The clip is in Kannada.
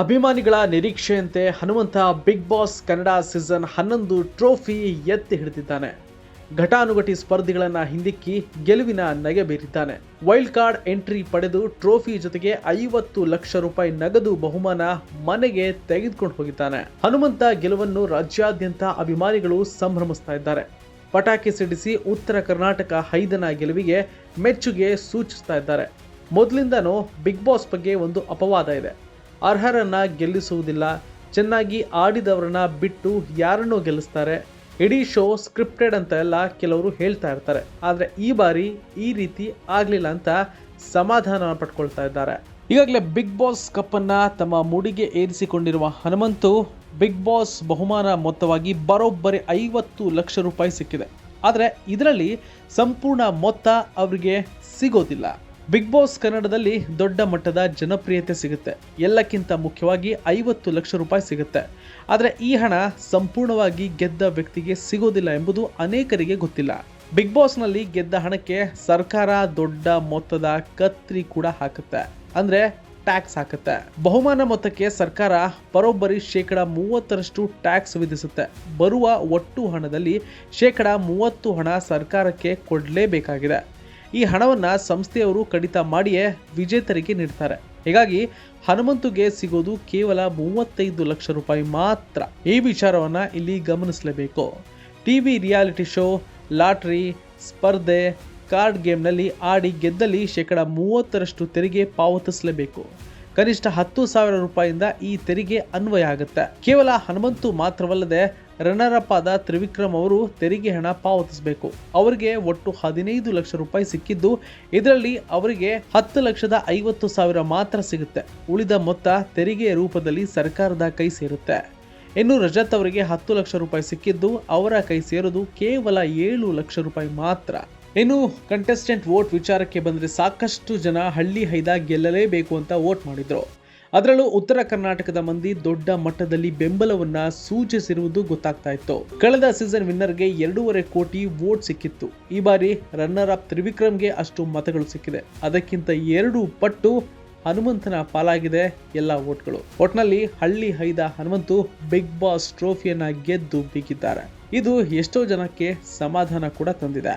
ಅಭಿಮಾನಿಗಳ ನಿರೀಕ್ಷೆಯಂತೆ Hanumantha Bigg Boss Kannada season ಹನ್ನೊಂದು ಟ್ರೋಫಿ ಎತ್ತಿ ಹಿಡಿದಿದ್ದಾನೆ. ಘಟಾನುಘಟಿ ಸ್ಪರ್ಧಿಗಳನ್ನು ಹಿಂದಿಕ್ಕಿ ಗೆಲುವಿನ ನಗೆ ಬೀರಿದ್ದಾನೆ. ವೈಲ್ಡ್ ಕಾರ್ಡ್ ಎಂಟ್ರಿ ಪಡೆದು ಟ್ರೋಫಿ ಜೊತೆಗೆ ಐವತ್ತು ಲಕ್ಷ ರೂಪಾಯಿ ನಗದು ಬಹುಮಾನ ಮನೆಗೆ ತೆಗೆದುಕೊಂಡು ಹೋಗಿದ್ದಾನೆ. ಹನುಮಂತ ಗೆಲುವನ್ನು ರಾಜ್ಯಾದ್ಯಂತ ಅಭಿಮಾನಿಗಳು ಸಂಭ್ರಮಿಸ್ತಾ ಇದ್ದಾರೆ. ಪಟಾಕಿ ಸಿಡಿಸಿ ಉತ್ತರ ಕರ್ನಾಟಕ ಹೈದನ ಗೆಲುವಿಗೆ ಮೆಚ್ಚುಗೆ ಸೂಚಿಸ್ತಾ ಇದ್ದಾರೆ. ಮೊದಲಿಂದನೂ ಬಿಗ್ ಬಾಸ್ ಬಗ್ಗೆ ಒಂದು ಅಪವಾದ ಇದೆ. ಅರ್ಹರನ್ನ ಗೆಲ್ಲಿಸುವುದಿಲ್ಲ. ಚೆನ್ನಾಗಿ ಆಡಿದವರನ್ನ ಬಿಟ್ಟು ಯಾರನ್ನೂ ಗೆಲ್ಲಿಸ್ತಾರೆ? ಇಡೀ ಶೋ ಸ್ಕ್ರಿಪ್ಟೆಡ್ ಅಂತ ಎಲ್ಲ ಕೆಲವರು ಹೇಳ್ತಾ ಇರ್ತಾರೆ. ಆದರೆ ಈ ಬಾರಿ ಈ ರೀತಿ ಆಗಲಿಲ್ಲ ಅಂತ ಸಮಾಧಾನ ಪಟ್ಕೊಳ್ತಾ ಇದ್ದಾರೆ. ಈಗಾಗಲೇ ಬಿಗ್ ಬಾಸ್ ಕಪ್ಪನ್ನು ತಮ್ಮ ಮುಡಿಗೆ ಏರಿಸಿಕೊಂಡಿರುವ ಹನುಮಂತು ಬಿಗ್ ಬಾಸ್ ಬಹುಮಾನ ಮೊತ್ತವಾಗಿ ಬರೋಬ್ಬರಿ ಐವತ್ತು ಲಕ್ಷ ರೂಪಾಯಿ ಸಿಕ್ಕಿದೆ. ಆದರೆ ಇದರಲ್ಲಿ ಸಂಪೂರ್ಣ ಮೊತ್ತ ಅವರಿಗೆ ಸಿಗೋದಿಲ್ಲ. ಬಿಗ್ ಬಾಸ್ ಕನ್ನಡದಲ್ಲಿ ದೊಡ್ಡ ಮಟ್ಟದ ಜನಪ್ರಿಯತೆ ಸಿಗುತ್ತೆ. ಎಲ್ಲಕ್ಕಿಂತ ಮುಖ್ಯವಾಗಿ ಐವತ್ತು ಲಕ್ಷ ರೂಪಾಯಿ ಸಿಗುತ್ತೆ. ಆದರೆ ಈ ಹಣ ಸಂಪೂರ್ಣವಾಗಿ ಗೆದ್ದ ವ್ಯಕ್ತಿಗೆ ಸಿಗೋದಿಲ್ಲ ಎಂಬುದು ಅನೇಕರಿಗೆ ಗೊತ್ತಿಲ್ಲ. ಬಿಗ್ ಬಾಸ್ನಲ್ಲಿ ಗೆದ್ದ ಹಣಕ್ಕೆ ಸರ್ಕಾರ ದೊಡ್ಡ ಮೊತ್ತದ ಕತ್ರಿ ಕೂಡ ಹಾಕುತ್ತೆ. ಅಂದ್ರೆ ಟ್ಯಾಕ್ಸ್ ಹಾಕುತ್ತೆ. ಬಹುಮಾನ ಮೊತ್ತಕ್ಕೆ ಸರ್ಕಾರ ಬರೋಬ್ಬರಿ ಶೇಕಡ ಮೂವತ್ತರಷ್ಟು ಟ್ಯಾಕ್ಸ್ ವಿಧಿಸುತ್ತೆ. ಬರುವ ಒಟ್ಟು ಹಣದಲ್ಲಿ ಶೇಕಡ ಮೂವತ್ತು ಹಣ ಸರ್ಕಾರಕ್ಕೆ ಕೊಡಲೇಬೇಕಾಗಿದೆ. ಈ ಹಣವನ್ನ ಸಂಸ್ಥೆಯವರು ಕಡಿತ ಮಾಡಿಯೇ ವಿಜೇತರಿಗೆ ನೀಡ್ತಾರೆ. ಹೀಗಾಗಿ ಹನುಮಂತುಗೆ ಸಿಗೋದು ಕೇವಲ ಮೂವತ್ತೈದು ಲಕ್ಷ ರೂಪಾಯಿ ಮಾತ್ರ. ಈ ವಿಚಾರವನ್ನ ಇಲ್ಲಿ ಗಮನಿಸಲೇಬೇಕು. ಟಿವಿ ರಿಯಾಲಿಟಿ ಶೋ, ಲಾಟ್ರಿ, ಸ್ಪರ್ಧೆ, ಕಾರ್ಡ್ ಗೇಮ್ನಲ್ಲಿ ಆಡಿ ಗೆದ್ದಲ್ಲಿ ಶೇಕಡ ಮೂವತ್ತರಷ್ಟು ತೆರಿಗೆ ಪಾವತಿಸಲೇಬೇಕು. ಕನಿಷ್ಠ ಹತ್ತು ಸಾವಿರ ರೂಪಾಯಿಯಿಂದ ಈ ತೆರಿಗೆ ಅನ್ವಯ ಆಗುತ್ತೆ. ಕೇವಲ ಹನುಮಂತು ಮಾತ್ರವಲ್ಲದೆ ರನ್ನರ್ ಆದ ತ್ರಿವಿಕ್ರಮ್ ಅವರು ತೆರಿಗೆ ಹಣ ಪಾವತಿಸಬೇಕು. ಅವರಿಗೆ ಒಟ್ಟು ಹದಿನೈದು ಲಕ್ಷ ರೂಪಾಯಿ ಸಿಕ್ಕಿದ್ದು, ಇದರಲ್ಲಿ ಅವರಿಗೆ ಹತ್ತು ಲಕ್ಷದ ಐವತ್ತು ಸಾವಿರ ಮಾತ್ರ ಸಿಗುತ್ತೆ. ಉಳಿದ ಮೊತ್ತ ತೆರಿಗೆ ರೂಪದಲ್ಲಿ ಸರ್ಕಾರದ ಕೈ ಸೇರುತ್ತೆ. ಇನ್ನು ರಜತ್ ಅವರಿಗೆ ಹತ್ತು ಲಕ್ಷ ರೂಪಾಯಿ ಸಿಕ್ಕಿದ್ದು, ಅವರ ಕೈ ಸೇರೋದು ಕೇವಲ ಏಳು ಲಕ್ಷ ರೂಪಾಯಿ ಮಾತ್ರ. ಇನ್ನು ಕಂಟೆಸ್ಟೆಂಟ್ ವೋಟ್ ವಿಚಾರಕ್ಕೆ ಬಂದರೆ ಸಾಕಷ್ಟು ಜನ ಹಳ್ಳಿ ಹೈದ ಗೆಲ್ಲಲೇಬೇಕು ಅಂತ ವೋಟ್ ಮಾಡಿದ್ರು. ಅದರಲ್ಲೂ ಉತ್ತರ ಕರ್ನಾಟಕದ ಮಂದಿ ದೊಡ್ಡ ಮಟ್ಟದಲ್ಲಿ ಬೆಂಬಲವನ್ನ ಸೂಚಿಸಿರುವುದು ಗೊತ್ತಾಗ್ತಾ ಇತ್ತು. ಕಳೆದ ಸೀಸನ್ ವಿನ್ನರ್ಗೆ ಎರಡೂವರೆ ಕೋಟಿ ವೋಟ್ ಸಿಕ್ಕಿತ್ತು. ಈ ಬಾರಿ ರನ್ನರ್ ಅಪ್ ತ್ರಿವಿಕ್ರಮ್ಗೆ ಅಷ್ಟು ಮತಗಳು ಸಿಕ್ಕಿದೆ. ಅದಕ್ಕಿಂತ ಎರಡು ಪಟ್ಟು ಹನುಮಂತನ ಪಾಲಾಗಿದೆ ಎಲ್ಲ ವೋಟ್ಗಳು ಒಟ್ನಲ್ಲಿ ಹಳ್ಳಿ ಹೈದ ಹನುಮಂತು ಬಿಗ್ ಬಾಸ್ ಟ್ರೋಫಿಯನ್ನ ಗೆದ್ದು ಬಿಗಿದ್ದಾರೆ. ಇದು ಎಷ್ಟೋ ಜನಕ್ಕೆ ಸಮಾಧಾನ ಕೂಡ ತಂದಿದೆ.